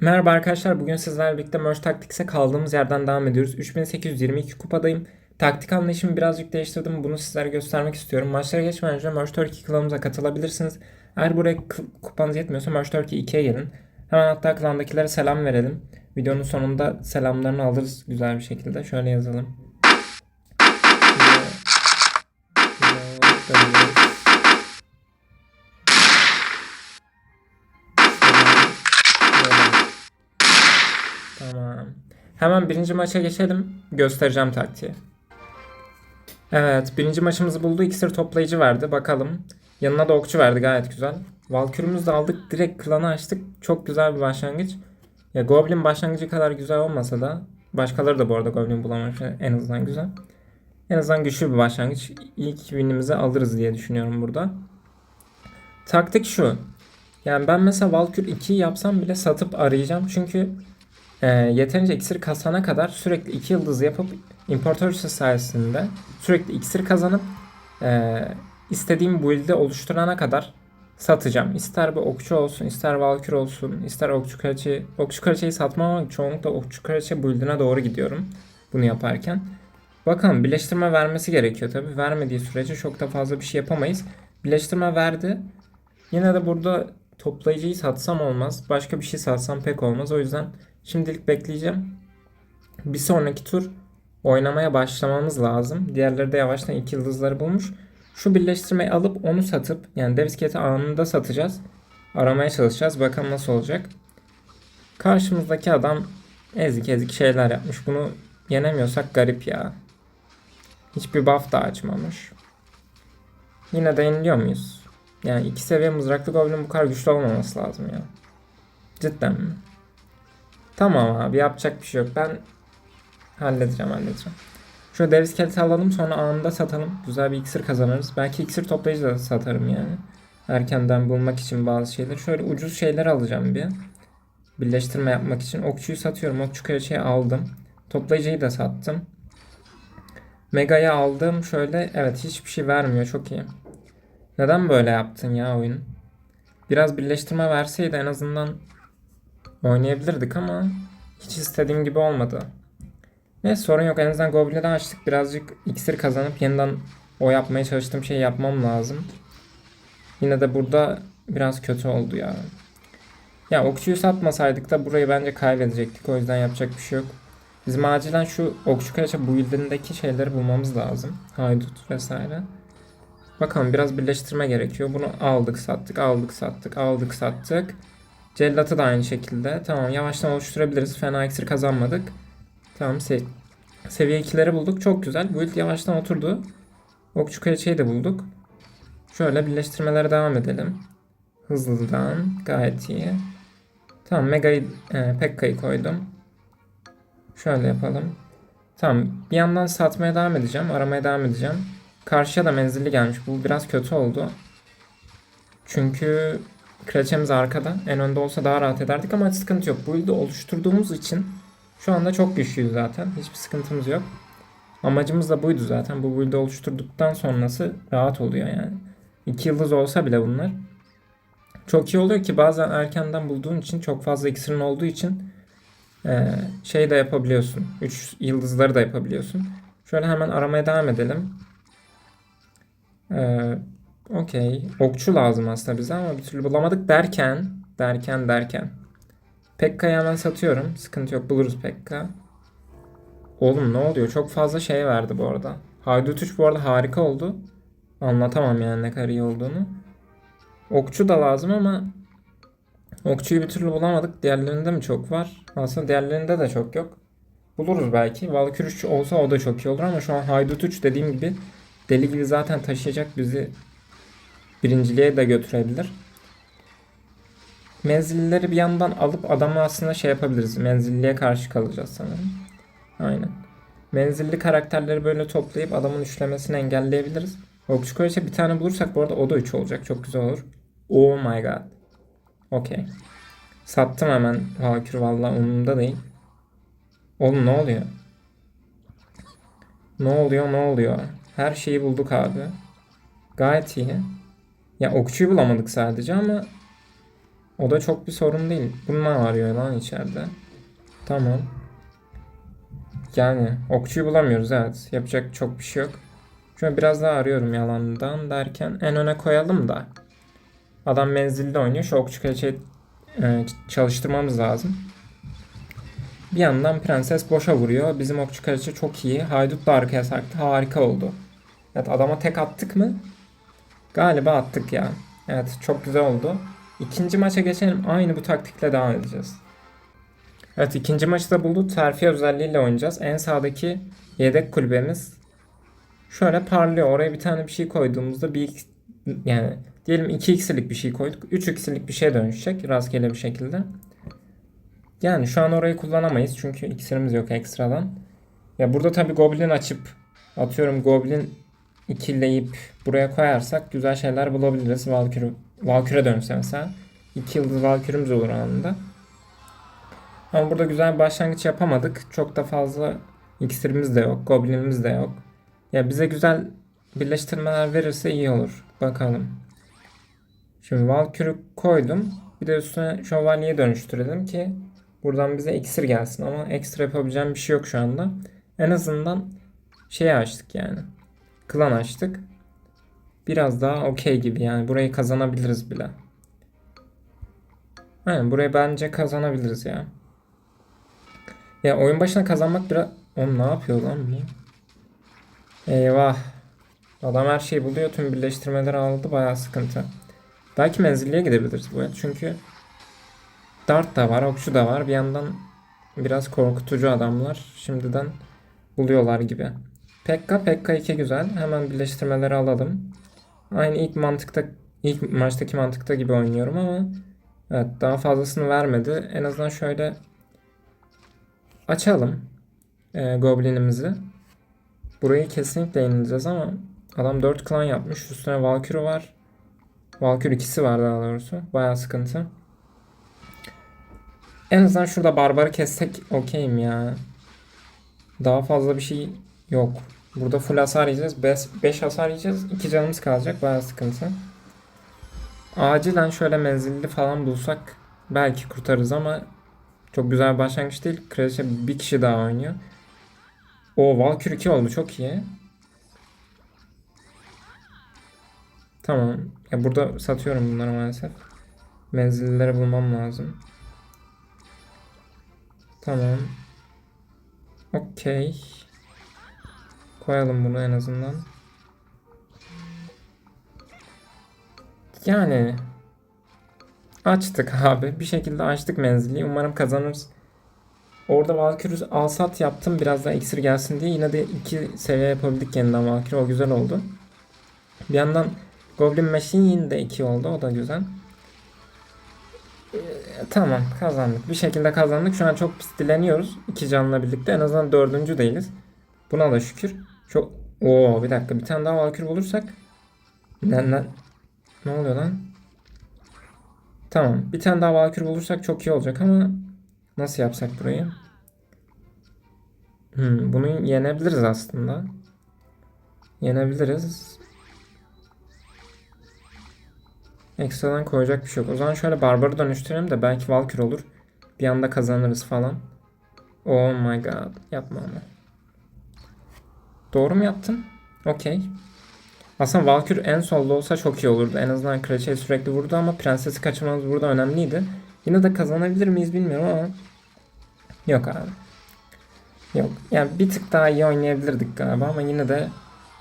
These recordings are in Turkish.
Merhaba arkadaşlar. Bugün sizlerle birlikte Merge Tactics'e kaldığımız yerden devam ediyoruz. 3822 kupadayım. Taktik anlayışımı birazcık değiştirdim. Bunu sizlere göstermek istiyorum. Maçlara geçmeden önce Merge Turkey klanımıza katılabilirsiniz. Eğer buraya kupanız yetmiyorsa Merge Turkey 2'ye gelin. Hemen hatta klandakilere selam verelim. Videonun sonunda selamlarını alırız güzel bir şekilde. Şöyle yazalım. Tamam. Hemen birinci maça geçelim. Göstereceğim taktiği. Evet, birinci maçımızı buldu. İksir toplayıcı verdi. Bakalım. Yanına da okçu verdi. Gayet güzel. Valkürümüzü de aldık. Direkt klanı açtık. Çok güzel bir başlangıç. Ya Goblin başlangıcı kadar güzel olmasa da başkaları da bu arada Goblin bulamamış. En azından güzel. En azından güçlü bir başlangıç. İlk winimizi alırız diye düşünüyorum burada. Taktik şu. Yani ben mesela Valkür 2'yi yapsam bile satıp arayacağım. Çünkü e, yeterince iksir kasana kadar sürekli 2 yıldız yapıp importör sayesinde sürekli iksir kazanıp e, istediğim build'i oluşturana kadar satacağım. İster bir okçu olsun, ister valkür olsun, ister okçu kraliçe. Okçu kraliçeyi satmam ama çoğunlukla okçu kraliçe build'ine doğru gidiyorum bunu yaparken. Bakalım birleştirme vermesi gerekiyor tabi. Vermediği sürece çok da fazla bir şey yapamayız. Birleştirme verdi. Yine de burada toplayıcıyı satsam olmaz. Başka bir şey satsam pek olmaz. O yüzden şimdilik bekleyeceğim. Bir sonraki tur oynamaya başlamamız lazım. Diğerleri de yavaştan iki yıldızları bulmuş. Şu birleştirmeyi alıp onu satıp yani Devisket'i anında satacağız. Aramaya çalışacağız. Bakalım nasıl olacak. Karşımızdaki adam ezik ezik şeyler yapmış. Bunu yenemiyorsak garip ya. Hiçbir buff da açmamış. Yine de yeniliyor muyuz? Yani iki seviye mızraklı goblin bu kadar güçlü olmaması lazım ya. Cidden mi? Tamam abi yapacak bir şey yok. Ben halledeceğim halledeceğim. Şu dev iskeleti alalım sonra anında satalım. Güzel bir iksir kazanırız. Belki iksir toplayıcı da satarım yani. Erkenden bulmak için bazı şeyler. Şöyle ucuz şeyler alacağım bir. Birleştirme yapmak için. Okçuyu satıyorum. Okçu kraliçeyi aldım. Toplayıcıyı da sattım. Mega'yı aldım. Şöyle evet hiçbir şey vermiyor. Çok iyi. Neden böyle yaptın ya oyun? Biraz birleştirme verseydi en azından oynayabilirdik ama hiç istediğim gibi olmadı. Neyse sorun yok. En azından Goblin'i açtık. Birazcık iksir kazanıp yeniden o yapmaya çalıştığım şeyi yapmam lazım. Yine de burada biraz kötü oldu ya. Ya okçuyu satmasaydık da burayı bence kaybedecektik. O yüzden yapacak bir şey yok. Bizim acilen şu okçu kraliçe build'indeki şeyleri bulmamız lazım. Haydut vesaire. Bakalım biraz birleştirme gerekiyor. Bunu aldık sattık aldık sattık aldık sattık. Cellatı da aynı şekilde. Tamam yavaştan oluşturabiliriz. Fena iksir kazanmadık. Tamam se- seviye 2'leri bulduk. Çok güzel. Build yavaştan oturdu. Okçu kraliçeyi de bulduk. Şöyle birleştirmelere devam edelim. Hızlıdan gayet iyi. Tamam Mega'yı e, Pekka'yı koydum. Şöyle yapalım. Tamam bir yandan satmaya devam edeceğim. Aramaya devam edeceğim. Karşıya da menzilli gelmiş. Bu biraz kötü oldu. Çünkü kraliçemiz arkada. En önde olsa daha rahat ederdik ama sıkıntı yok. Bu ilde oluşturduğumuz için şu anda çok güçlüyüz zaten. Hiçbir sıkıntımız yok. Amacımız da buydu zaten. Bu build'i oluşturduktan sonrası rahat oluyor yani. 2 yıldız olsa bile bunlar. Çok iyi oluyor ki bazen erkenden bulduğun için çok fazla iksirin olduğu için eee, şey de yapabiliyorsun. 3 yıldızları da yapabiliyorsun. Şöyle hemen aramaya devam edelim. Ee, Okey. Okçu lazım aslında bize ama bir türlü bulamadık derken derken derken. Pekka'yı hemen satıyorum. Sıkıntı yok buluruz Pekka. Oğlum ne oluyor? Çok fazla şey verdi bu arada. Haydut 3 bu arada harika oldu. Anlatamam yani ne kadar iyi olduğunu. Okçu da lazım ama okçuyu bir türlü bulamadık. Diğerlerinde mi çok var? Aslında diğerlerinde de çok yok. Buluruz belki. Valkür 3 olsa o da çok iyi olur ama şu an Haydut 3 dediğim gibi deli gibi zaten taşıyacak bizi birinciliğe de götürebilir. Menzilleri bir yandan alıp adamı aslında şey yapabiliriz. Menzilliye karşı kalacağız sanırım. Aynen. Menzilli karakterleri böyle toplayıp adamın üçlemesini engelleyebiliriz. Okçu Kraliçe bir tane bulursak bu arada o da 3 olacak. Çok güzel olur. Oh my god. Okey. Sattım hemen Valkür valla umurumda değil. Oğlum ne oluyor? Ne oluyor ne oluyor? Her şeyi bulduk abi. Gayet iyi. Ya okçuyu bulamadık sadece ama O da çok bir sorun değil. Bununla arıyor lan içeride. Tamam. Yani okçuyu bulamıyoruz evet. Yapacak çok bir şey yok. Şöyle biraz daha arıyorum yalandan derken en öne koyalım da. Adam menzilde oynuyor. Şu okçu kraliçeyi e, çalıştırmamız lazım. Bir yandan prenses boşa vuruyor. Bizim okçu kraliçe çok iyi. Haydut da arkaya sarktı. Harika oldu. Evet adama tek attık mı? Galiba attık ya. Evet çok güzel oldu. İkinci maça geçelim. Aynı bu taktikle devam edeceğiz. Evet ikinci maçı da buldu. Terfi özelliğiyle oynayacağız. En sağdaki yedek kulübemiz şöyle parlıyor. Oraya bir tane bir şey koyduğumuzda bir yani diyelim 2 x'lik bir şey koyduk. 3 x'lik bir şeye dönüşecek rastgele bir şekilde. Yani şu an orayı kullanamayız çünkü iksirimiz yok ekstradan. Ya burada tabi goblin açıp atıyorum goblin ikileyip buraya koyarsak güzel şeyler bulabiliriz. Valkürü, Valkür'e dönse mesela. 2 yıldız Valkür'ümüz olur anında. Ama burada güzel başlangıç yapamadık. Çok da fazla iksirimiz de yok. Goblinimiz de yok. Ya bize güzel birleştirmeler verirse iyi olur. Bakalım. Şimdi Valkür'ü koydum. Bir de üstüne şövalyeyi dönüştürelim ki buradan bize iksir gelsin. Ama ekstra yapabileceğim bir şey yok şu anda. En azından şeyi açtık yani. Klan açtık. Biraz daha okey gibi yani. Burayı kazanabiliriz bile. Aynen burayı bence kazanabiliriz ya. Ya oyun başına kazanmak biraz... Oğlum ne yapıyor lan bu? Eyvah. Adam her şeyi buluyor. Tüm birleştirmeleri aldı. Bayağı sıkıntı. Belki menzilliye gidebiliriz bu. Çünkü dart da var. Okçu da var. Bir yandan biraz korkutucu adamlar. Şimdiden buluyorlar gibi. Pekka, Pekka 2 güzel. Hemen birleştirmeleri alalım. Aynı ilk mantıkta, ilk maçtaki mantıkta gibi oynuyorum ama evet daha fazlasını vermedi. En azından şöyle açalım e, Goblin'imizi. Burayı kesinlikle yenileceğiz ama adam 4 klan yapmış. Üstüne Valkyrie var. Valkyrie ikisi var daha doğrusu. Bayağı sıkıntı. En azından şurada barbarı kessek okeyim ya. Daha fazla bir şey yok. Burada full hasar yiyeceğiz. 5 hasar yiyeceğiz. 2 canımız kalacak. Bayağı sıkıntı. Acilen şöyle menzilli falan bulsak belki kurtarırız ama çok güzel bir başlangıç değil. Kraliçe bir kişi daha oynuyor. O Valkyrie 2 oldu. Çok iyi. Tamam. Ya burada satıyorum bunları maalesef. Menzilleri bulmam lazım. Tamam. Okey. Koyalım bunu en azından. Yani açtık abi. Bir şekilde açtık menzili. Umarım kazanırız. Orada Valkyrie alsat yaptım. Biraz daha iksir gelsin diye. Yine de iki seviye yapabildik yeniden Valkyrie. O güzel oldu. Bir yandan Goblin Machine de 2 oldu. O da güzel. Ee, tamam kazandık. Bir şekilde kazandık. Şu an çok pis dileniyoruz. iki canla birlikte. En azından dördüncü değiliz. Buna da şükür. Çok... Oo bir dakika. Bir tane daha Valkyrie bulursak. Ne, ne, ne oluyor lan? Tamam. Bir tane daha Valkyrie bulursak çok iyi olacak ama nasıl yapsak burayı? Hmm, bunu yenebiliriz aslında. Yenebiliriz. Ekstradan koyacak bir şey yok. O zaman şöyle barbarı dönüştürelim de belki Valkyrie olur. Bir anda kazanırız falan. Oh my god. Yapma ama. Doğru mu yaptım? Okey. Aslında Valkyrie en solda olsa çok iyi olurdu. En azından kraliçeyi sürekli vurdu ama prensesi kaçırmamız burada önemliydi. Yine de kazanabilir miyiz bilmiyorum ama. Yok abi. Yok. Yani bir tık daha iyi oynayabilirdik galiba ama yine de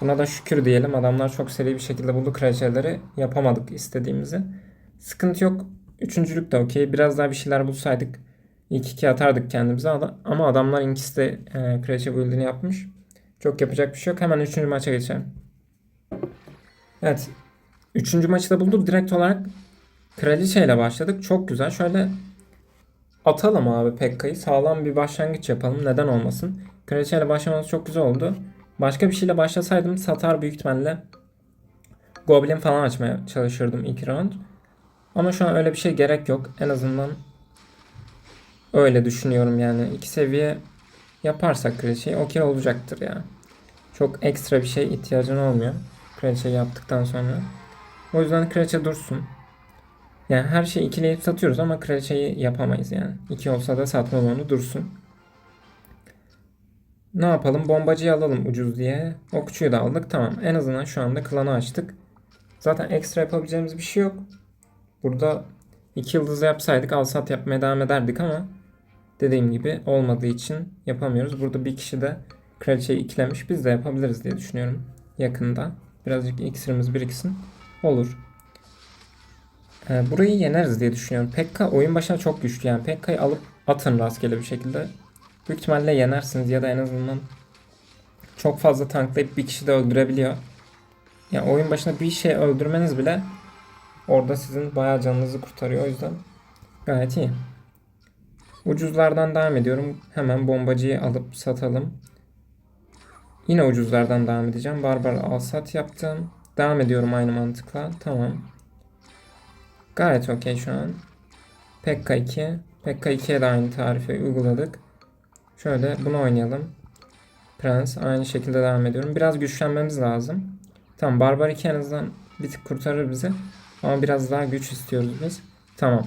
buna da şükür diyelim. Adamlar çok seri bir şekilde buldu kraliçeleri. Yapamadık istediğimizi. Sıkıntı yok. Üçüncülük de okey. Biraz daha bir şeyler bulsaydık ilk iki atardık kendimize. Ama adamlar ikisi de e, kraliçe yapmış. Çok yapacak bir şey yok. Hemen üçüncü maça geçelim. Evet. Üçüncü maçı da bulduk. Direkt olarak kraliçe ile başladık. Çok güzel. Şöyle atalım abi Pekka'yı. Sağlam bir başlangıç yapalım. Neden olmasın? Kraliçe ile başlamamız çok güzel oldu. Başka bir şeyle başlasaydım satar büyük ihtimalle. Goblin falan açmaya çalışırdım ilk round. Ama şu an öyle bir şey gerek yok. En azından öyle düşünüyorum yani. iki seviye yaparsak kraliçeyi okey olacaktır ya. Çok ekstra bir şey ihtiyacın olmuyor. Kraliçeyi yaptıktan sonra. O yüzden kraliçe dursun. Yani her şeyi ikileyip satıyoruz ama kraliçeyi yapamayız yani. İki olsa da satmam onu dursun. Ne yapalım? Bombacıyı alalım ucuz diye. Okçuyu da aldık. Tamam. En azından şu anda klanı açtık. Zaten ekstra yapabileceğimiz bir şey yok. Burada iki yıldız yapsaydık al sat yapmaya devam ederdik ama dediğim gibi olmadığı için yapamıyoruz. Burada bir kişi de kraliçeyi ikilemiş. Biz de yapabiliriz diye düşünüyorum yakında. Birazcık iksirimiz biriksin. Olur. Ee, burayı yeneriz diye düşünüyorum. Pekka oyun başına çok güçlü yani. Pekka'yı alıp atın rastgele bir şekilde. Büyük ihtimalle yenersiniz ya da en azından çok fazla tanklayıp bir kişi de öldürebiliyor. Yani oyun başına bir şey öldürmeniz bile orada sizin bayağı canınızı kurtarıyor. O yüzden gayet iyi. Ucuzlardan devam ediyorum. Hemen bombacıyı alıp satalım. Yine ucuzlardan devam edeceğim. Barbar al sat yaptım. Devam ediyorum aynı mantıkla. Tamam. Gayet okey şu an. Pekka 2. Pekka 2'ye de aynı tarifi uyguladık. Şöyle bunu oynayalım. Prens aynı şekilde devam ediyorum. Biraz güçlenmemiz lazım. Tamam Barbar 2 en azından bir tık kurtarır bizi. Ama biraz daha güç istiyoruz biz. Tamam.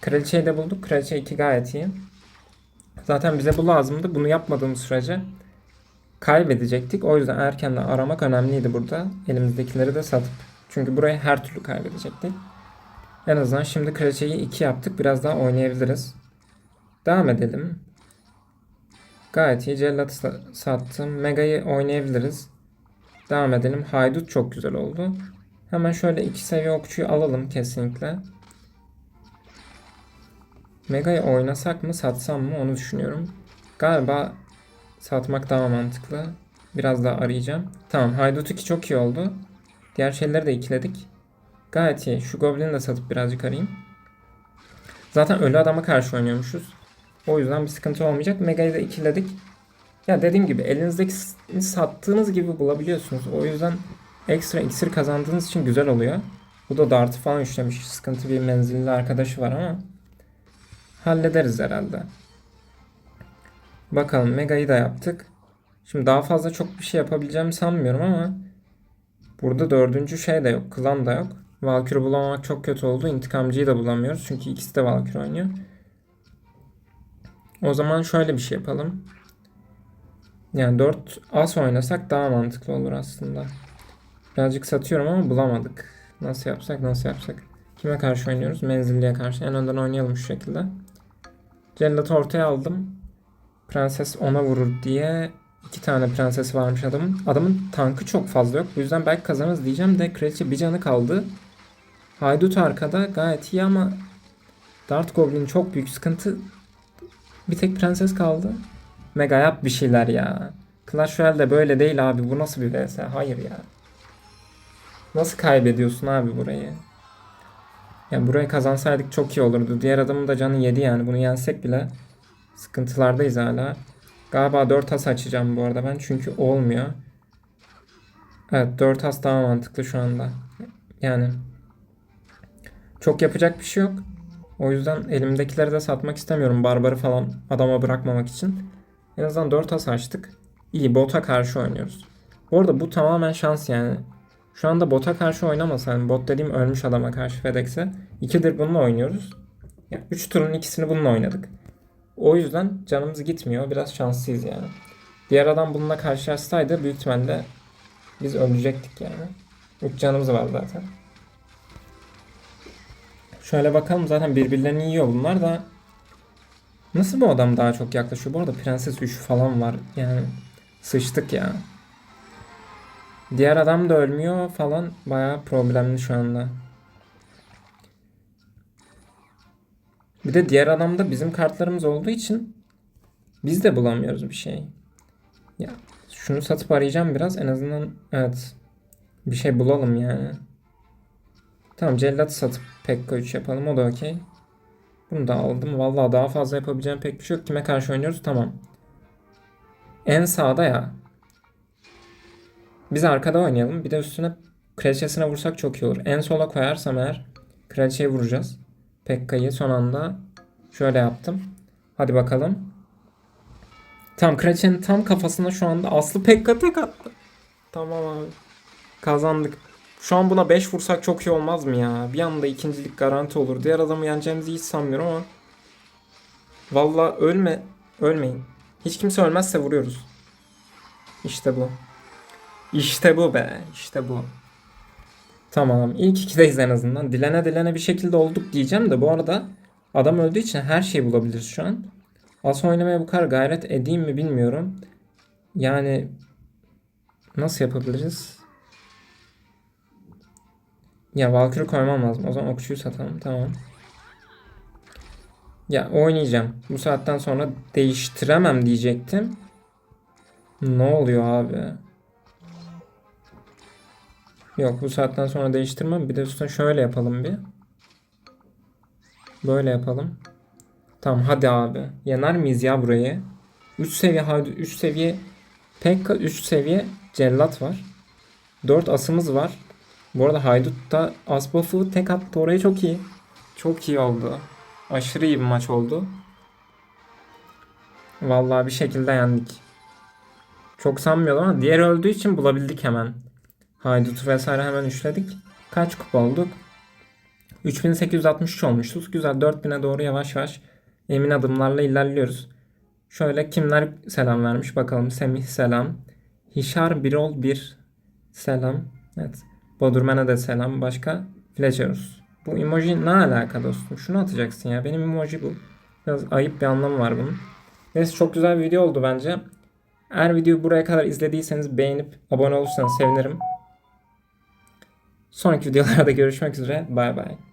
Kraliçeyi de bulduk. Kraliçe 2 gayet iyi. Zaten bize bu lazımdı. Bunu yapmadığımız sürece kaybedecektik. O yüzden erkenden aramak önemliydi burada. Elimizdekileri de satıp. Çünkü burayı her türlü kaybedecektik. En azından şimdi kraliçeyi 2 yaptık. Biraz daha oynayabiliriz. Devam edelim. Gayet iyi. Cellat'ı sa- sattım. Mega'yı oynayabiliriz. Devam edelim. Haydut çok güzel oldu. Hemen şöyle iki seviye okçuyu alalım kesinlikle. Mega'yı oynasak mı satsam mı onu düşünüyorum. Galiba satmak daha mantıklı. Biraz daha arayacağım. Tamam Haydut 2 çok iyi oldu. Diğer şeyleri de ikiledik. Gayet iyi. Şu Goblin'i de satıp birazcık arayayım. Zaten ölü adama karşı oynuyormuşuz. O yüzden bir sıkıntı olmayacak. Mega'yı da ikiledik. Ya dediğim gibi elinizdeki sattığınız gibi bulabiliyorsunuz. O yüzden ekstra iksir kazandığınız için güzel oluyor. Bu da dartı falan üçlemiş. Sıkıntı bir menzilli arkadaşı var ama hallederiz herhalde. Bakalım Mega'yı da yaptık. Şimdi daha fazla çok bir şey yapabileceğimi sanmıyorum ama burada dördüncü şey de yok. Klan da yok. Valkyrie bulamamak çok kötü oldu. İntikamcıyı da bulamıyoruz. Çünkü ikisi de Valkyrie oynuyor. O zaman şöyle bir şey yapalım. Yani 4 as oynasak daha mantıklı olur aslında. Birazcık satıyorum ama bulamadık. Nasıl yapsak nasıl yapsak. Kime karşı oynuyoruz? Menzilliye karşı. En önden oynayalım şu şekilde. Cellat'ı ortaya aldım. Prenses ona vurur diye iki tane prensesi varmış adamın. Adamın tankı çok fazla yok. Bu yüzden belki kazanırız diyeceğim de kraliçe bir canı kaldı. Haydut arkada gayet iyi ama Dart Goblin çok büyük sıkıntı. Bir tek prenses kaldı. Mega yap bir şeyler ya. Clash Royale'de böyle değil abi. Bu nasıl bir vs? Hayır ya. Nasıl kaybediyorsun abi burayı? Ya burayı kazansaydık çok iyi olurdu. Diğer adamın da canı yedi yani. Bunu yensek bile sıkıntılardayız hala. Galiba 4 as açacağım bu arada ben. Çünkü olmuyor. Evet 4 as daha mantıklı şu anda. Yani çok yapacak bir şey yok. O yüzden elimdekileri de satmak istemiyorum. Barbarı falan adama bırakmamak için. En azından 4 as açtık. İyi bota karşı oynuyoruz. Bu arada bu tamamen şans yani. Şu anda bota karşı oynamasaydım, bot dediğim ölmüş adama karşı FedEx'e. İkidir bununla oynuyoruz. Ya 3 turun ikisini bununla oynadık. O yüzden canımız gitmiyor. Biraz şanslıyız yani. Diğer adam bununla karşılaşsaydı büyük ihtimalle biz ölecektik yani. 3 canımız var zaten. Şöyle bakalım zaten birbirlerini yiyor bunlar da. Nasıl bu adam daha çok yaklaşıyor? Bu arada prenses 3 falan var. Yani sıçtık ya. Diğer adam da ölmüyor falan. Bayağı problemli şu anda. Bir de diğer adamda bizim kartlarımız olduğu için biz de bulamıyoruz bir şey. Ya şunu satıp arayacağım biraz. En azından evet bir şey bulalım yani. Tamam cellat satıp Pekka 3 yapalım. O da okey. Bunu da aldım. Vallahi daha fazla yapabileceğim pek bir şey yok. Kime karşı oynuyoruz? Tamam. En sağda ya. Biz arkada oynayalım. Bir de üstüne kraliçesine vursak çok iyi olur. En sola koyarsam eğer kraliçeye vuracağız. Pekka'yı son anda şöyle yaptım. Hadi bakalım. Tam kraliçenin tam kafasına şu anda Aslı Pekka tek attı. Tamam abi. Kazandık. Şu an buna 5 vursak çok iyi olmaz mı ya? Bir anda ikincilik garanti olur. Diğer adamı yeneceğimizi hiç sanmıyorum ama. Valla ölme. Ölmeyin. Hiç kimse ölmezse vuruyoruz. İşte bu. İşte bu be. İşte bu. Tamam. İlk ikideyiz en azından. Dilene dilene bir şekilde olduk diyeceğim de bu arada adam öldüğü için her şeyi bulabiliriz şu an. As oynamaya bu kadar gayret edeyim mi bilmiyorum. Yani nasıl yapabiliriz? Ya Valkyrie koymam lazım. O zaman okçuyu satalım. Tamam. Ya oynayacağım. Bu saatten sonra değiştiremem diyecektim. Ne oluyor abi? Yok bu saatten sonra değiştirmem. Bir de üstüne şöyle yapalım bir. Böyle yapalım. Tamam hadi abi. Yener miyiz ya burayı? 3 seviye haydi 3 seviye Pekka 3 seviye cellat var. 4 asımız var. Bu arada Haydut da as buff'u tek attı oraya çok iyi. Çok iyi oldu. Aşırı iyi bir maç oldu. Vallahi bir şekilde yendik. Çok sanmıyordum ama diğer öldüğü için bulabildik hemen. Haydut'u vesaire hemen üçledik. Kaç kupa olduk? 3863 olmuşuz. Güzel 4000'e doğru yavaş yavaş emin adımlarla ilerliyoruz. Şöyle kimler selam vermiş bakalım. Semih selam. Hişar Birol bir selam. Evet. Bodurmen'e de selam. Başka? Fletcherus. Bu emoji ne alaka dostum? Şunu atacaksın ya. Benim emoji bu. Biraz ayıp bir anlamı var bunun. Neyse çok güzel bir video oldu bence. Eğer videoyu buraya kadar izlediyseniz beğenip abone olursanız sevinirim. Sonraki videolarda görüşmek üzere. Bay bay.